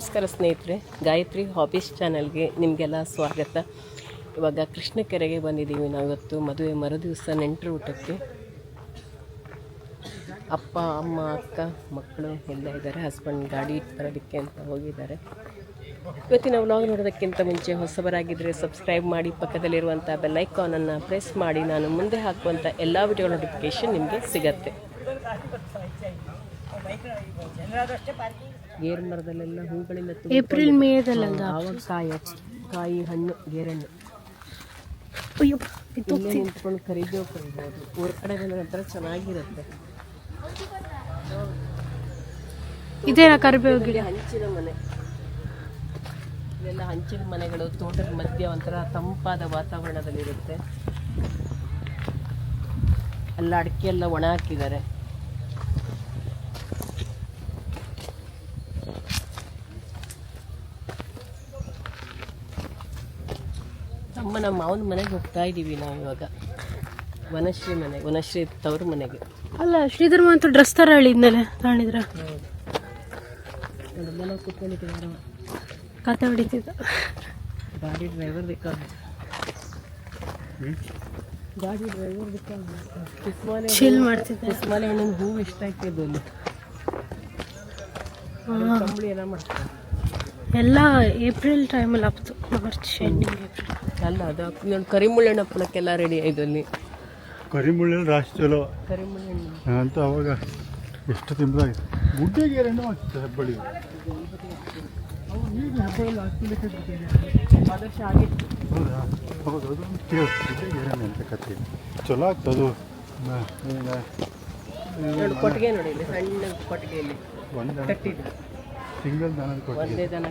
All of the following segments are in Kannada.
ನಮಸ್ಕಾರ ಸ್ನೇಹಿತರೆ, ಗಾಯತ್ರಿ ಹಾಬೀಸ್ ಚಾನಲ್ಗೆ ನಿಮಗೆಲ್ಲ ಸ್ವಾಗತ. ಇವಾಗ ಕೃಷ್ಣ ಕೆರೆಗೆ ಬಂದಿದ್ದೀವಿ ನಾವಿವತ್ತು, ಮದುವೆ ಮರುದಿವಸ ನೆಂಟರು ಊಟಕ್ಕೆ. ಅಪ್ಪ, ಅಮ್ಮ, ಅಕ್ಕ, ಮಕ್ಕಳು ಎಲ್ಲ ಇದ್ದಾರೆ ಹಸ್ಬೆಂಡ್ ಗಾಡಿ ಬರೋದಕ್ಕೆ ಅಂತ ಹೋಗಿದ್ದಾರೆ. ಇವತ್ತಿನ ವ್ಲಾಗ್ ನೋಡೋದಕ್ಕಿಂತ ಮುಂಚೆ ಹೊಸಬರಾಗಿದ್ದರೆ ಸಬ್ಸ್ಕ್ರೈಬ್ ಮಾಡಿ ಪಕ್ಕದಲ್ಲಿರುವಂಥ ಬೆಲ್ಲೈಕಾನನ್ನು ಪ್ರೆಸ್ ಮಾಡಿ, ನಾನು ಮುಂದೆ ಹಾಕುವಂಥ ಎಲ್ಲ ವಿಡಿಯೋ ನೋಟಿಫಿಕೇಷನ್ ನಿಮಗೆ ಸಿಗತ್ತೆ. ಗೇರ್ ಮರದಲ್ಲೆಲ್ಲ ಹೂಗಳಿಂದ ತುಂಬ ಏಪ್ರಿಲ್ ಮೇದಲ್ಲ ಆವಾಗ ಕಾಯಿ ಕಾಯಿ ಹಣ್ಣು ಗೇರಣ್ಣು ಅಯ್ಯೋ ಇಲ್ಲೇ ನಿಂತ್ಕೊಂಡು ಖರೀದಿ ಕೊಡ್ಬೋದು ಊರ ಕಡೆ ಬಂದ ನಂತರ ಚೆನ್ನಾಗಿರುತ್ತೆ. ಇದೇನ ಕರಿಬೇವು ಗಿಡ? ಹಂಚಿನ ಮನೆ. ಇಲ್ಲೆಲ್ಲ ಹಂಚಿನ ಮನೆಗಳು ತೋಟದ ಮಧ್ಯ ಒಂಥರ ತಂಪಾದ ವಾತಾವರಣದಲ್ಲಿರುತ್ತೆ. ಅಲ್ಲ ಅಡಿಕೆ ಎಲ್ಲ ಒಣ ಹಾಕಿದ್ದಾರೆ. ನಮ್ಮ ನಮ್ಮ ಮಾವನ ಮನೆಗೆ ಹೋಗ್ತಾ ಇದ್ದೀವಿ ನಾವು ಇವಾಗ. ವನಶ್ರೀ ಮನೆ ವನಶ್ರೀ ತವ್ರ ಮನೆಗೆ. ಅಲ್ಲ ಶ್ರೀಧರ್ಮ ಅಂತ ಡ್ರೆಸ್ ತರ ಹೇಳಿದ್ಮೇಲೆ ತಾಣಿದ್ರ? ನಮ್ಮನೆ ಕೂತ್ಕೊಂಡಿದ್ದೀವಿ ಕತೆ ಹೊಡಿತಿದ್ದ. ಗಾಡಿ ಡ್ರೈವರ್ ಬೇಕಾದ್ರೆ. ಗಾಡಿ ಡ್ರೈವರ್ ಬೇಕಾದ್ರೆ. ಕುಸ್ಮಾಲೆ ಚಿಲ್ ಮಾಡ್ತಿದ್ದೆ. ಕುಸ್ಮಾಲೆ ಹಣ್ಣಿನ ಹೂವು ಇಷ್ಟ ಆಗ್ತಿದ್ದು ಅಲ್ಲಿ. ಕಂಬಳಿ ಎಲ್ಲ ಮಾಡ್ತಾರೆ. ಎಲ್ಲ ಏಪ್ರಿಲ್ ಟೈಮಲ್ಲಿ ಆಗ್ತು ಮಾರ್ಚ್ ಎಂಡಿಂಗ್ ಏಪ್ರಿಲ್ ಅಲ್ಲ ಅದು ನೋಡಿ ಕರಿಮುಳ್ಳೆಣ್ಣು ಹಪ್ಪಳಕ್ಕೆಲ್ಲ ರೆಡಿ ಆಯ್ತು ಅಲ್ಲಿ. ಕರಿಮುಳ್ಳಿನ ರಾಶಿ ಚಲೋ. ಕರಿಮುಳ್ಳೆಣ್ಣು. ಅಂತ ಅವಾಗ ಎಷ್ಟು ತಿಂಬದಾಗಿದೆ ಗುಡ್ಡೆಗೆ ಎರಡು ಆಗ್ತದೆ ಹೆಬ್ಬಳ್ಳಿ. ಈಗ ಹೆಬ್ಬಳ್ಳಿ ಹಾಕ್ಲಿಕ್ಕೆ ಆದರ್ಶ ಆಗಿತ್ತು ಹೌದಾ? ಹೌದು ಅದು ಕೇಳು. ಗುಡ್ಡೆಗೆ ಏರೇನು ಅಂತ ಕತೆ ಚಲೋ ಆಗ್ತದೆ ನೋಡಿ ಕೊಟ್ಟಿಗೆ ನೋಡಿ ಇಲ್ಲಿ ಸಣ್ಣ ಕೊಟ್ಟಿಗೆಯಲ್ಲಿ ಒಂದು? ಕಟ್ಟಿದ್ದು. ಸಿಂಗಲ್ ದನದ ಕೊಟ್ಟಿಗೆ. ಒಂದೇ ದನ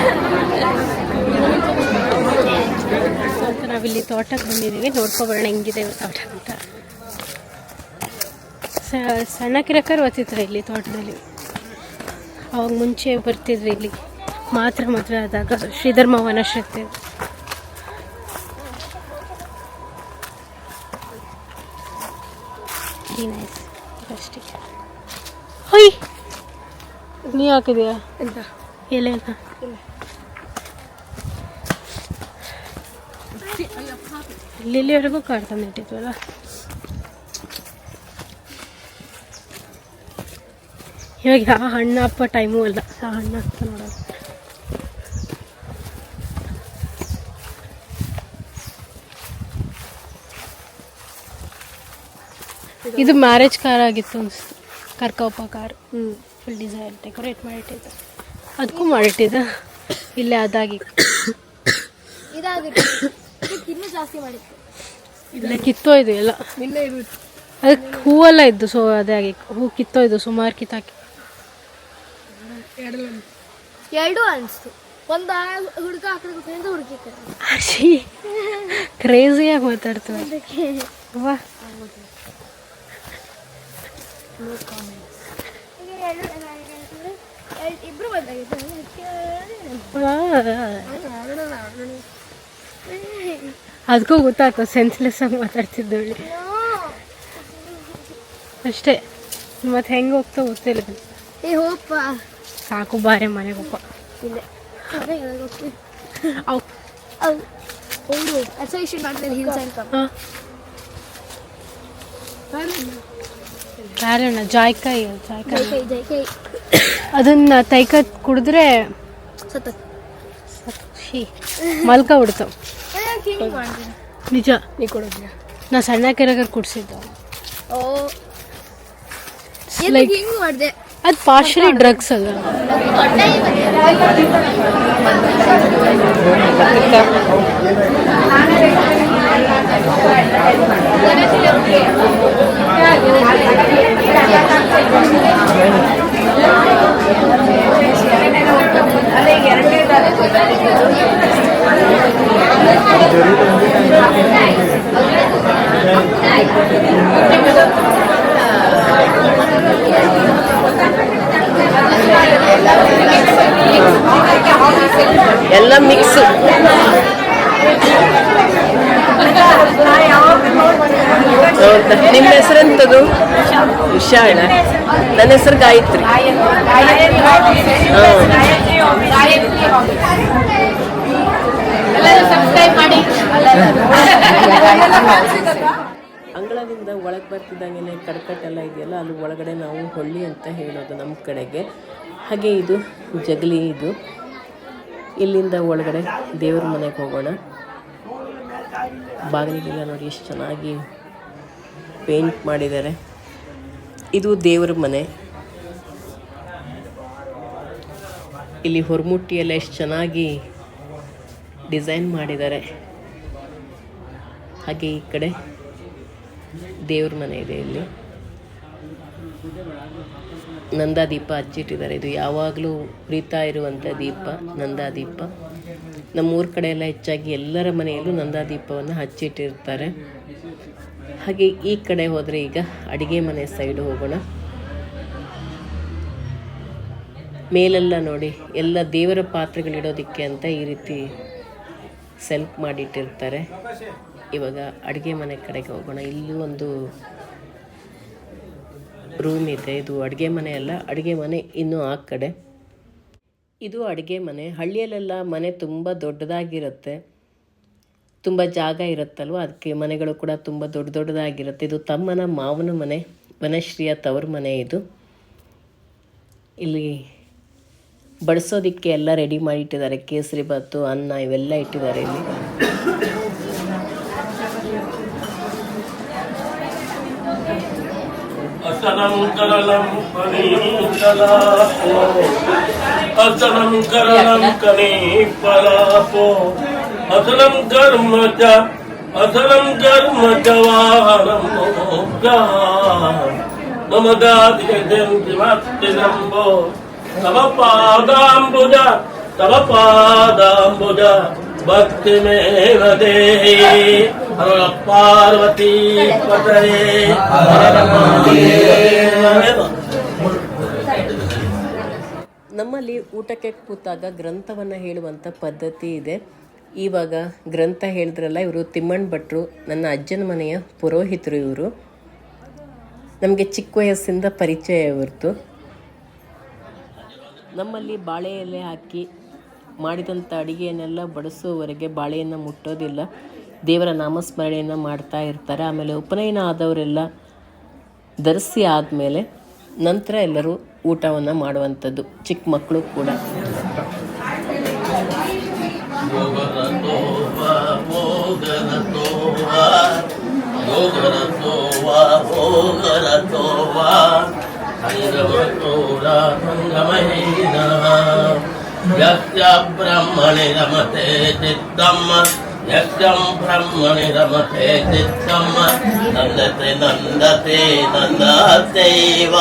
ಮತ್ತು ನಾವಿಲ್ಲಿ ತೋಟಕ್ಕೆ ಬಂದಿದ್ದೀವಿ. ನೋಡ್ಕೊಬರೋಣ ಹೆಂಗಿದೆ ತೋಟ ಅಂತ. ಸಣ್ಣ ಕಿರಕರು ಓದ್ತಿದ್ರು ಇಲ್ಲಿ ತೋಟದಲ್ಲಿ. ಅವಾಗ ಮುಂಚೆ ಬರ್ತಿದ್ರು ಇಲ್ಲಿ. ಮಾತ್ರ ಮದುವೆ ಆದಾಗ ಶ್ರೀಧರ್ಮ ವನಶಕ್ತಿ ಅಷ್ಟೇ. ಹೊಯ್! ನೀ ಹಾಕಿದೆಯಾ? ಎಂತ? ಎಲೆನ? ಇಲ್ಲಿವರೆಗೂ ಕಾರ್ ತಂದಿಟ್ಟಿದ್ವಲ್ಲ ಇವಾಗ ಯಾವ ಹಣ್ಣು ಹಪ್ಪ ಟೈಮು ಅಲ್ಲ. ಆ ಹಣ್ಣು ಹಪ್ಪ ನೋಡೋದು ಇದು ಮ್ಯಾರೇಜ್ ಕಾರ್ ಆಗಿತ್ತು ಅನಿಸ್ತು ಕರ್ಕಪ್ಪ ಕಾರ್ ಹ್ಞೂ ಫುಲ್ ಡಿಸೈನ್ ಡೆಕೋರೇಟ್ ಮಾಡಿಟ್ಟಿದ್ದ. ಅದಕ್ಕೂ ಮಾಡಿಟ್ಟಿದ್ದ? ಇಲ್ಲೇ ಅದಾಗಿ. ಇನ್ನೂ ಜಾಸ್ತಿ ಮಾಡಿತ್ತು. ಇಲ್ಲ ಕಿತ್ತೋಯ್ದು ಎಲ್ಲ. ಅದಕ್ಕೆ ಹೂವೆಲ್ಲ ಇದ್ದು ಸೊ ಅದೇ ಆಗಿ ಹೂ ಕಿತ್ತೋಯ್ದು ಸುಮಾರು ಕಿತ್ತಾಕಿ. ಎರಡು ಅನಿಸ್ತು. ಒಂದು ಹುಡುಗ ಕೂತ್ಕೊಂಡು ಹುಡುಗಿ ಅಶಿ ಕ್ರೇಜಿಯಾಗಿ ಮಾತಾಡ್ತೇವೆ ವಾ. ಇಬ್ರು ಬಂದಾಗಿತ್ತು ಅದಕ್ಕೂ ಗೊತ್ತಾಯ್ತು ಸೆನ್ಸ್ಲೆಸ್ ಆಗಿ ಮಾತಾಡ್ತಿದ್ದವಳಿ ಅಷ್ಟೇ. ಮತ್ತೆ ಹೆಂಗೆ ಹೋಗ್ತಾ ಗೊತ್ತಿಲ್ಲ ಏ ಹೋಗಪ್ಪ ಸಾಕು ಬಾರೆ ಮನೆಗೆ ಹೋಪ ಇಲ್ಲೇ. ಅವ್. ಅವು. ಅವರು ಅಸೋಸಿಯೇಷನ್ ಮಾಡ್ತಾರೆ ಕಪ್ ಹಾಂ. ಕಾರಣ ಜಾಯ್ಕಾಯಿ ಜಾಯ್ಕಾಯಿ ಜೈ ಜೈ ಕೈ ಅದನ್ನ ತೈಕ ಕುಡಿದ್ರೆ ಸತ್ತ ಮಲ್ಕ ಬಿಡ್ತಾವ ನಿಜ. ನೀ ಕೊಡೋದ್ಯಾ ನಾ ಸಣ್ಣ ಕೆರೆಗಾರ ಕುಡ್ಸಿದ್ದು. ಲೈಕ್ ಹಿಂಗ್ ಮಾಡ್ದೆ? ಅದು ಪಾರ್ಶಲಿ ಡ್ರಗ್ಸ್ ಅಲ್ಲ. ಎಲ್ಲ ಮಿಕ್ಸ್ ನಿಮ್ಮ ಹೆಸರೆಂತದು ವಿಶಾಳ ನನ್ನ ಹೆಸರು ಗಾಯತ್ರಿ. ಅಂಗಳದಿಂದ ಒಳಗೆ ಬರ್ತಿದ್ದಂಗೆ ಕಡ್ಕಟ್ಟೆಲ್ಲ ಇದೆಯಲ್ಲ, ಅಲ್ಲಿ ಒಳಗಡೆ ನಾವು ಹೊಳ್ಳಿ ಅಂತ ಹೇಳೋದು ನಮ್ಮ ಕಡೆಗೆ. ಹಾಗೆ ಇದು ಜಗಲಿ ಇದು. ಇಲ್ಲಿಂದ ಒಳಗಡೆ ದೇವ್ರ ಮನೆಗೆ ಹೋಗೋಣ. ಬಾಗಿಲಿಗೆಲ್ಲ ನೋಡಿ ಎಷ್ಟು ಚೆನ್ನಾಗಿ ಪೇಂಟ್ ಮಾಡಿದ್ದಾರೆ. ಇದು ದೇವ್ರ ಮನೆ. ಇಲ್ಲಿ ಹೊರಮುಟ್ಟಿಯೆಲ್ಲ ಎಷ್ಟು ಚೆನ್ನಾಗಿ ಡಿಸೈನ್ ಮಾಡಿದ್ದಾರೆ. ಹಾಗೆ ಈ ಕಡೆ ದೇವ್ರ ಮನೆ ಇದೆ ಇಲ್ಲಿ. ನಂದಾ ದೀಪ ಹಚ್ಚಿಟ್ಟಿದ್ದಾರೆ. ಇದು ಯಾವಾಗಲೂ ಉರಿತಾ ಇರುವಂಥ ದೀಪ, ನಂದಾ ದೀಪ. ನಮ್ಮೂರ ಕಡೆ ಎಲ್ಲ ಹೆಚ್ಚಾಗಿ ಎಲ್ಲರ ಮನೆಯಲ್ಲೂ ನಂದಾ ದೀಪವನ್ನು ಹಚ್ಚಿಟ್ಟಿರ್ತಾರೆ. ಹಾಗೆ ಈ ಕಡೆ ಹೋದರೆ ಈಗ ಅಡುಗೆ ಮನೆ ಸೈಡ್ ಹೋಗೋಣ. ಮೇಲೆಲ್ಲ ನೋಡಿ, ಎಲ್ಲ ದೇವರ ಪಾತ್ರೆಗಳಿಡೋದಕ್ಕೆ ಅಂತ ಈ ರೀತಿ ಸೆಲ್ಫ್ ಮಾಡಿಟ್ಟಿರ್ತಾರೆ. ಇವಾಗ ಅಡುಗೆ ಮನೆ ಕಡೆಗೆ ಹೋಗೋಣ. ಇಲ್ಲಿ ಒಂದು ರೂಮ್ ಇದೆ. ಇದು ಅಡುಗೆ ಮನೆ ಅಲ್ಲ, ಅಡುಗೆ ಮನೆ ಇನ್ನೂ ಆ ಕಡೆ. ಇದು ಅಡುಗೆ ಮನೆ. ಹಳ್ಳಿಯಲ್ಲೆಲ್ಲ ಮನೆ ತುಂಬ ದೊಡ್ಡದಾಗಿರುತ್ತೆ. ತುಂಬ ಜಾಗ ಇರುತ್ತಲ್ವ? ಅದಕ್ಕೆ ಮನೆಗಳು ಕೂಡ ತುಂಬ ದೊಡ್ಡ ದೊಡ್ಡದಾಗಿರುತ್ತೆ. ಇದು ತಮ್ಮನ ಮಾವನ ಮನೆ, ವನಶ್ರೀಯ ತವ್ರ ಮನೆ ಇದು. ಇಲ್ಲಿ ಬಡಿಸೋದಕ್ಕೆ ಎಲ್ಲ ರೆಡಿ ಮಾಡಿ ಇಟ್ಟಿದ್ದಾರೆ ಕೇಸರಿ ಭಾತು ಅನ್ನ ಇವೆಲ್ಲ ಇಟ್ಟಿದ್ದಾರೆ ಇಲ್ಲಿ. హసనం కరళం కనీపలాపో హసనం కరళం కనీపలాపో హసనం కర్మ చ హసనం కర్మ జవాహరం మమదాదిజంబో తవ పాదాంబుజ తవ పాదాంబుజ. ಭಕ್ತಿಮೇವ ಪಾರ್ವತಿ ನಮ್ಮಲ್ಲಿ ಊಟಕ್ಕೆ ಕೂತಾಗ ಗ್ರಂಥವನ್ನು ಹೇಳುವಂಥ ಪದ್ಧತಿ ಇದೆ. ಇವಾಗ ಗ್ರಂಥ ಹೇಳಿದ್ರಲ್ಲ, ಇವರು ತಿಮ್ಮಣ್ಣ ಭಟ್ರು, ನನ್ನ ಅಜ್ಜನ ಮನೆಯ ಪುರೋಹಿತರು ಇವರು. ನಮಗೆ ಚಿಕ್ಕ ವಯಸ್ಸಿಂದ ಪರಿಚಯ ಇವರ್ತು ನಮ್ಮಲ್ಲಿ ಬಾಳೆ ಎಲೆ ಹಾಕಿ ಮಾಡಿದಂಥ ಅಡಿಗೆಯನ್ನೆಲ್ಲ ಬಡಿಸುವವರೆಗೆ ಬಾಳೆಯನ್ನು ಮುಟ್ಟೋದಿಲ್ಲ. ದೇವರ ನಾಮಸ್ಮರಣೆಯನ್ನು ಮಾಡ್ತಾ ಇರ್ತಾರೆ. ಆಮೇಲೆ ಉಪನಯನ ಆದವರೆಲ್ಲ ಧರಿಸಿ ಆದಮೇಲೆ ನಂತರ ಎಲ್ಲರೂ ಊಟವನ್ನು ಮಾಡುವಂಥದ್ದು. ಚಿಕ್ಕ ಮಕ್ಕಳು ಕೂಡ. यस्य ब्रह्मणि रमते चित्तम् यस्यं ब्रह्मणि रमते चित्तं नन्दते नन्दते नन्दत्यैव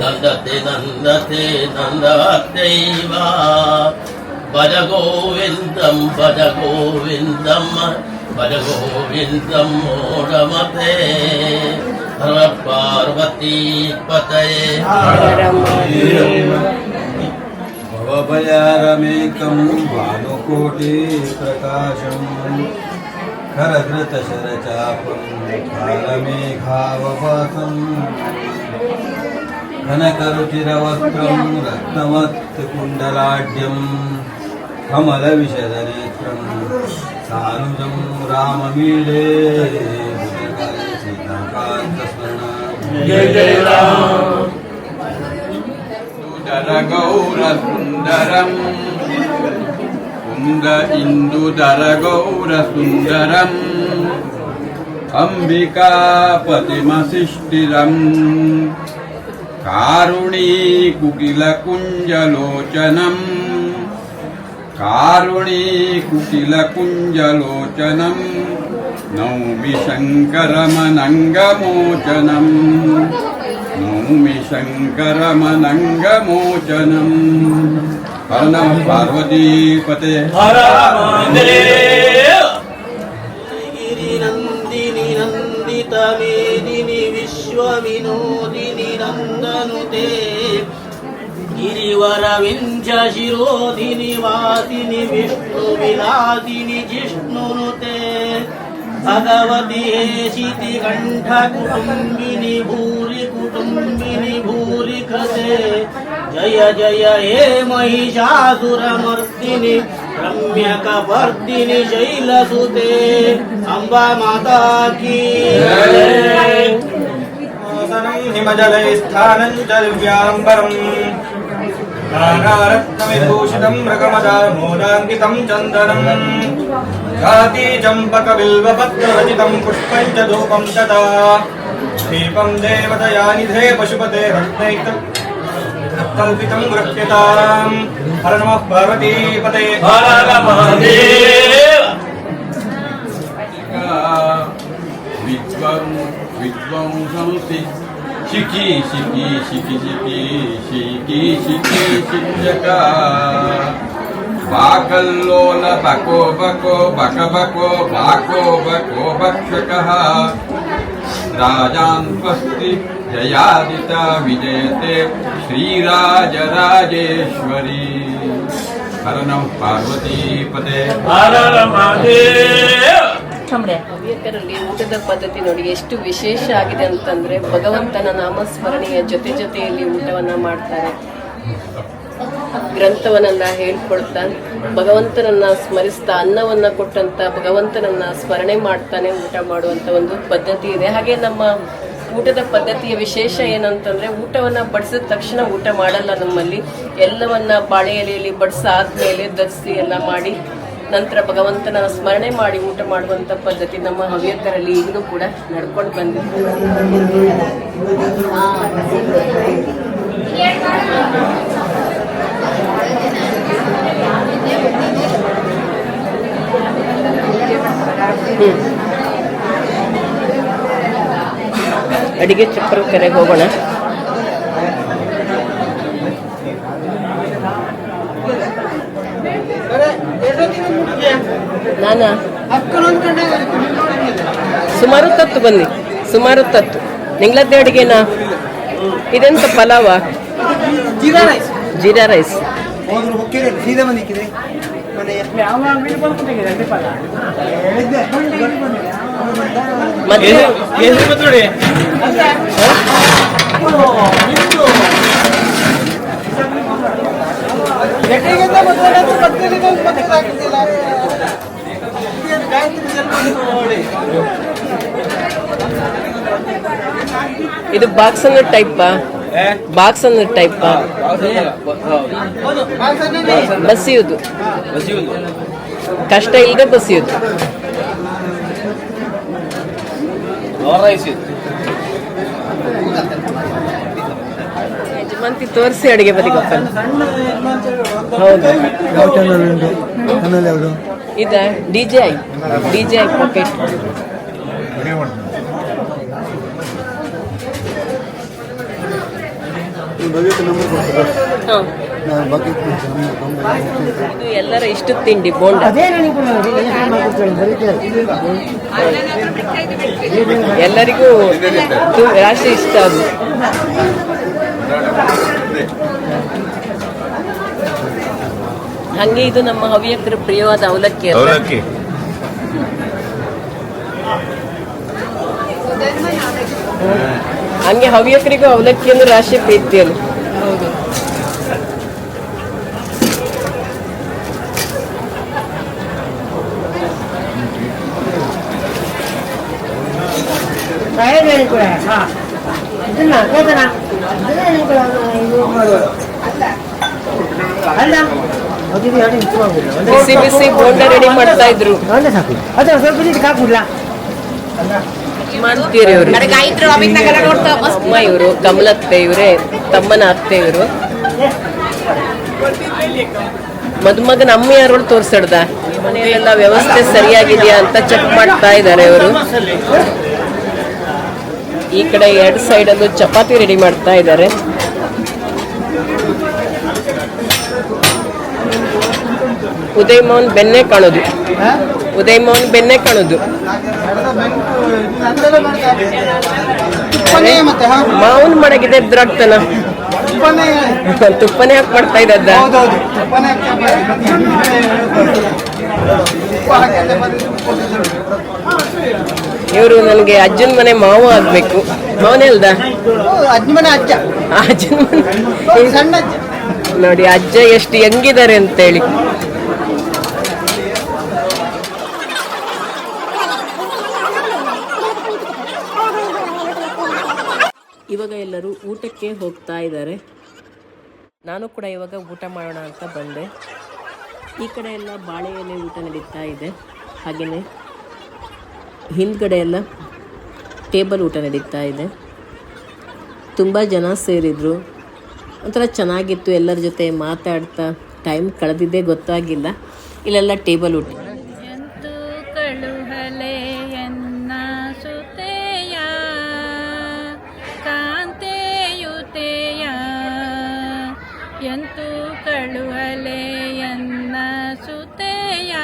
नन्दते नन्दते नन्दत्यैव भज गोविन्दं भज गोविन्दं भज गोविन्दं मोडमते सर्वपार्वती पतये అభయారమేకం భానుకోటి ప్రకాశం కరఘృతశరచాపం కాలమేఘావపాతం ఘనకరుచిరవక్త్రం రత్నవత్ కుండలాఢ్యం కమలవిశదనేత్రం సానుజం రామమీడే జయ జయ రామ గౌరసుందరం కుంద ఇందుదర గౌరసుందరం అంబికాపతిమశిష్టిరం కారుణీకుకిలకుంజలోచనం కారుణీకుకిలకుంజలోచనం నౌమి శంకరమనంగమోచనం. భూమి శంకర మనంగమోచనం హర నమ పార్వతీపతే. హర నందిని నందితమేదిని విశ్వవినోదిని నందనుతే. గిరివరవింజ శిరోధిని వాసిని విష్ణు విలాసిని జిష్ణునుతే. భగవతి కంఠ కుటుంబిని భూ जय जय, हे महिषासुर मर्दिनि रम्यक वर्दिनि शैलसुते। अम्बा माता की हिमजले स्थानं जलव्यांबरम् नानारत्नविभूषितं मृगमदा मोदाङ्कितं चन्दनम् खातीजम्पकबिल्वपत्ररचितं पुष्पञ्च धूपं तथा दीपं देवतया निधे पशुपते रत्नैक कल्पितं गृह्यताम् हर नमः पार्वतीपते। विद्वं शिखि शिखि शिखि शिखि शिखि शिखि शिक्षका। बाकल्लोल बको बको बक बको बाको बको भक्षकः राजान्पस्ति जयादिता विजयते श्रीराजराजेश्वरी हर नमः पार्वतीपते ಹವ್ಯಕರಲ್ಲಿ ಊಟದ ಪದ್ಧತಿ ನೋಡಿ ಎಷ್ಟು ವಿಶೇಷ ಆಗಿದೆ ಅಂತಂದ್ರೆ ಭಗವಂತನ ನಾಮಸ್ಮರಣೆಯ ಜೊತೆ ಜೊತೆಯಲ್ಲಿ ಊಟವನ್ನ ಮಾಡ್ತಾರೆ ಗ್ರಂಥವನ್ನೆಲ್ಲ ಹೇಳ್ಕೊಳ್ತಾ, ಭಗವಂತನನ್ನ ಸ್ಮರಿಸ್ತಾ, ಅನ್ನವನ್ನ ಕೊಟ್ಟಂತ, ಭಗವಂತನನ್ನ ಸ್ಮರಣೆ ಮಾಡ್ತಾನೆ ಊಟ ಮಾಡುವಂತ ಒಂದು ಪದ್ಧತಿ ಇದೆ. ಹಾಗೆ ನಮ್ಮ ಊಟದ ಪದ್ಧತಿಯ ವಿಶೇಷ ಏನಂತಂದ್ರೆ, ಊಟವನ್ನ ಬಡಿಸಿದ ತಕ್ಷಣ ಊಟ ಮಾಡಲ್ಲ ನಮ್ಮಲ್ಲಿ. ಎಲ್ಲವನ್ನ ಬಾಳೆ ಎಲೆಯಲ್ಲಿ ಬಡಿಸಾದ್ಮೇಲೆ ದರ್ಸಿ ಎಲ್ಲ ಮಾಡಿ, ನಂತರ ಭಗವಂತನ ಸ್ಮರಣೆ ಮಾಡಿ ಊಟ ಮಾಡುವಂತ ಪದ್ಧತಿ ನಮ್ಮ ಹವ್ಯಕರಲ್ಲಿ ಈಗಲೂ ಕೂಡ ನಡ್ಕೊಂಡು ಬಂದಿದೆ. ಅಡಿಗೆ ಚಕ್ರ ಕೆರೆಗೆ ಹೋಗೋಣ. ನಾನಾ? ಸುಮಾರು ತತ್ತು ಬನ್ನಿ. ಸುಮಾರು ತತ್ತು. ನಿಂಗ್ಲದ್ದೆ ಅಡಿಗೆನಾ? ಇದೆಂತ ಪಲಾವ? ಜೀರಾ ರೈಸ್. ಬಂದಿಕ್ಕಿದೆ ಮತ್ತೆ ಇದು ಬಾಕ್ಸ್ ಅನ್ನೋ ಟೈಪ್ ಬಾಕ್ಸ್ ಅಂದ್ರೆ ಟೈಪ್ ಬಸಿಯುವುದು. ಕಷ್ಟ ಇಲ್ಲದೆ ಬಸಿಯುದು ಯಜಮಾಂತಿ ತೋರಿಸಿ ಅಡಿಗೆ ಬದಿ ಗೊತ್ತಲ್ಲ ಹೌದು. ಇದ D J I. D J I pocket ಇದು ಎಲ್ಲರ ಇಷ್ಟ ತಿಂಡಿ ಬೋಂಡ. ಎಲ್ಲರಿಗೂ ರಾಶಿ ಇಷ್ಟ ಅದು. ಹಂಗೆ ಇದು ನಮ್ಮ ಹವ್ಯಕರ ಪ್ರಿಯವಾದ ಅವಲಕ್ಕಿ ಅವಲಕ್ಕಿ. ಹ್ಮ್. ಹಂಗೆ ಹವ್ಯಕರಿಗೂ ಅವಲಕ್ಕಿ ಅಂದ್ರೆ ರಾಶಿ ಪ್ರೀತಿ ಅಲ್ಲ ಬಿಸಿ ಬಿಸಿ ಬೋಂಡ ರೆಡಿ ಮಾಡ್ತಾ ಇದ್ರು ಅದ ಸ್ವಲ್ಪ ಹಾಕುಡ್ಲಾ ಯಜಮಾನ್ತಿಯರು ಇವರು. ಅಮ್ಮ ಇವರು ಕಮಲತ್ತೆ ಇವರೇ ತಮ್ಮನ ಅತ್ತೆ ಇವರು. ಮದುಮಗನ ಅಮ್ಮ ಯಾರು ತೋರಿಸಿಡ್ದ? ಮನೆಯಲ್ಲೆಲ್ಲ ವ್ಯವಸ್ಥೆ ಸರಿಯಾಗಿದೆಯಾ ಅಂತ ಚೆಕ್ ಮಾಡ್ತಾ ಇದ್ದಾರೆ ಇವರು. ಈ ಕಡೆ ಎರಡು ಸೈಡಲ್ಲೂ ಚಪಾತಿ ರೆಡಿ ಮಾಡ್ತಾ ಇದ್ದಾರೆ ಉದಯ್ ಮೋಹನ್ ಬೆನ್ನೆ ಕಾಣೋದು. ಉದಯ್ ಮೋಹನ್ ಬೆನ್ನೆ ಕಾಣೋದು. ಮಾವನ್ ಮಡಗಿದೆ ಎದ್ರಾಗ್ತಾನ? ತುಪ್ಪನೇ ಹಾಕಿ ಮಾಡ್ತಾ ಇದ್ದ. ಇವರು ನನಗೆ ಅಜ್ಜನ ಮನೆ ಮಾವು ಆಗ್ಬೇಕು. ಮಾವನೇ ಅಲ್ದ? ಅಜ್ಜ. ಅಜ್ಜನ ಮನೆ? ನೋಡಿ ಅಜ್ಜ ಎಷ್ಟು ಹೆಂಗಿದ್ದಾರೆ ಅಂತೇಳಿ. ಇವಾಗ ಎಲ್ಲರೂ ಊಟಕ್ಕೆ ಹೋಗ್ತಾ ಇದ್ದಾರೆ. ನಾನು ಕೂಡ ಇವಾಗ ಊಟ ಮಾಡೋಣ ಅಂತ ಬಂದೆ. ಈ ಕಡೆ ಎಲ್ಲ ಬಾಳೆ ಎಲೆ ಊಟ ನಡೀತಾ ಇದೆ. ಹಾಗೆಯೇ ಹಿಂದ್ಗಡೆ ಎಲ್ಲ ಟೇಬಲ್ ಊಟ ನಡೀತಾ ಇದೆ. ತುಂಬ ಜನ ಸೇರಿದ್ರು. ಒಂಥರ ಚೆನ್ನಾಗಿತ್ತು ಎಲ್ಲರ ಜೊತೆ ಮಾತಾಡ್ತಾ. ಟೈಮ್ ಕಳೆದಿದ್ದೇ ಗೊತ್ತಾಗಿಲ್ಲ. ಇಲ್ಲೆಲ್ಲ ಟೇಬಲ್ ಊಟ ಎಂತೂ ಕಳುವಲೆಯನ್ನ ಸುತೆಯ,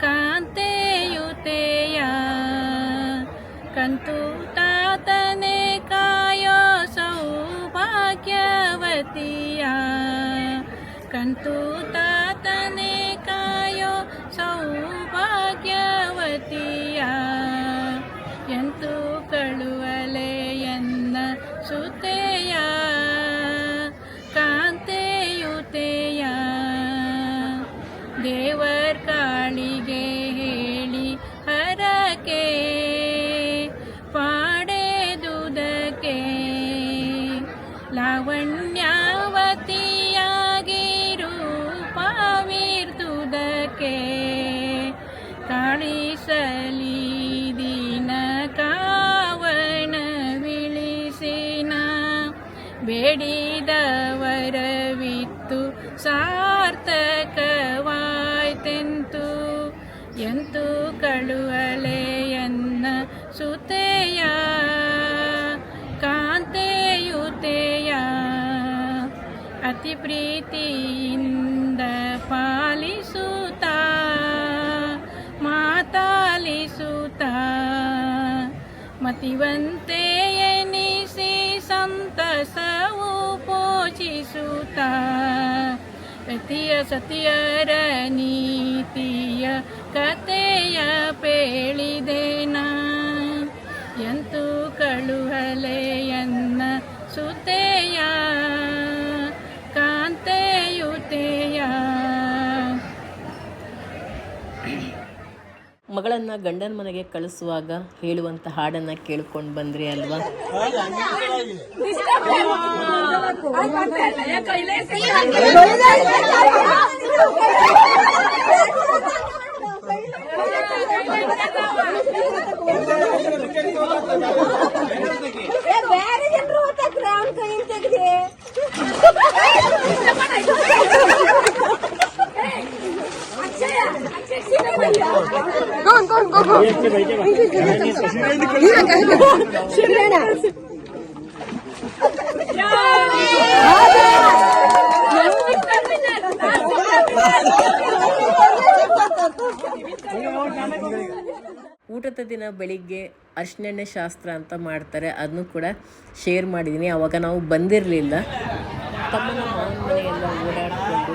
ಕಾಂತೆಯುತೆಯ. ಕಂತು ತಾತನೆ ಕಾಯೋ ಸೌಭಾಗ್ಯವತಿಯ. ಕಂತು ತಾತನೆ ಕಾಯೋ ಸೌಭಾಗ್ಯವತಿಯ. ಎಂತೂ ಕಳುವಲೆ ಎನ್ನ ಬೇಡಿದವರವಿತ್ತು ಸಾರ್ಥಕವಾಯ್ತೆಂತು ಎಂತೂ ಕಳುವಲೆಯನ್ನ ಸುತೆಯ ಕಾಂತೆಯುತೆಯ ಅತಿ ಪ್ರೀತಿಯಿಂದ ಪಾಲಿಸುತ್ತ ಮಾತಾಲಿಸುತ್ತ ಮತಿವಂತೆ ಎನಿಸಿ ಪೋಷಿಸುತ್ತ ಪ್ರತಿಯ ಸತಿಯರ ನೀತಿಯ ಕತೆಯ ಪೇಳಿದೆನ ಎಂತೂ ಕಳುಹಲೆಯನ್ನ ಸುತೆಯ. ಕಾಂತೆಯುತೆಯ. ಮಗಳನ್ನ ಗಂಡನ ಮನೆಗೆ ಕಳಿಸುವಾಗ ಹೇಳುವಂತ ಹಾಡನ್ನ ಕೇಳ್ಕೊಂಡು ಬಂದ್ರಿ ಅಲ್ವಾ? ಬೇರೆ ಜನರು ತೆಗ್ದೆ? ಊಟದ ದಿನ ಬೆಳಿಗ್ಗೆ ಅರ್ಶಿನೆಣ್ಣೆ ಶಾಸ್ತ್ರ ಅಂತ ಮಾಡ್ತಾರೆ. ಅದನ್ನು ಕೂಡ ಶೇರ್ ಮಾಡಿದ್ದೀನಿ. ಅವಾಗ ನಾವು ಬಂದಿರಲಿಲ್ಲ. ತಮ್ಮನ ಮನೆಯೆಲ್ಲ ಓಡಾಡಿಕೊಂಡು